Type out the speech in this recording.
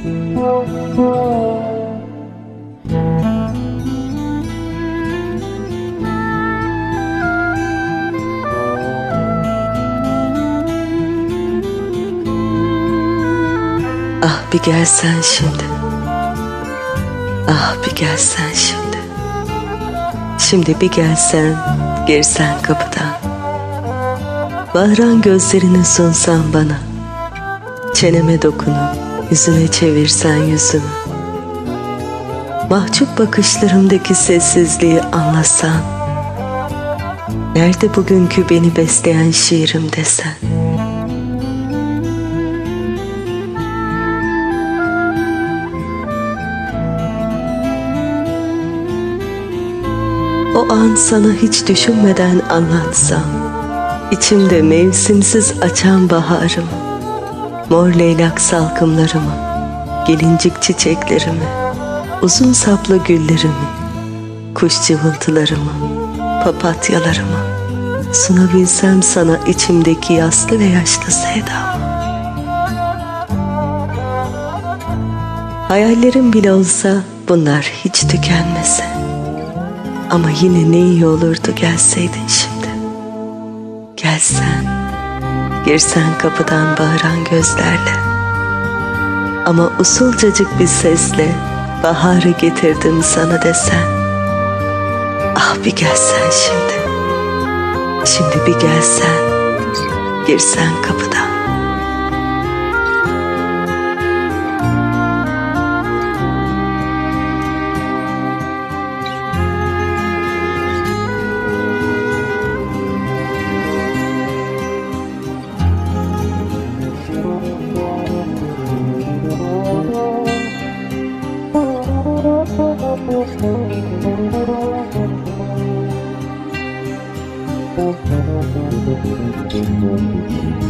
Ah bir gelsen şimdi. Ah bir gelsen şimdi. Şimdi bir gelsen, girsen kapıdan. Bahran gözlerini sunsan bana. Çeneme dokunup yüzüne çevirsen yüzümü. Mahcup bakışlarımdaki sessizliği anlasan. Nerede bugünkü beni besleyen şiirim desen. O an sana hiç düşünmeden anlatsam içimde mevsimsiz açan baharımı Mor leylak salkımlarımı Gelincik çiçeklerimi Uzun saplı güllerimi Kuş cıvıltılarımı Papatyalarımı Sunabilsem sana içimdeki yaslı ve yaşlı sevdamı Hayallerim bile olsa bunlar hiç tükenmese ama yine ne iyi olurdu gelseydin şimdi. Gelsen, girsen kapıdan bağıran gözlerle. Ama usulcacık bir sesle baharı getirdim sana desen. Ah bir gelsen şimdi. Şimdi bir gelsen, girsen kapıdan. Thank you.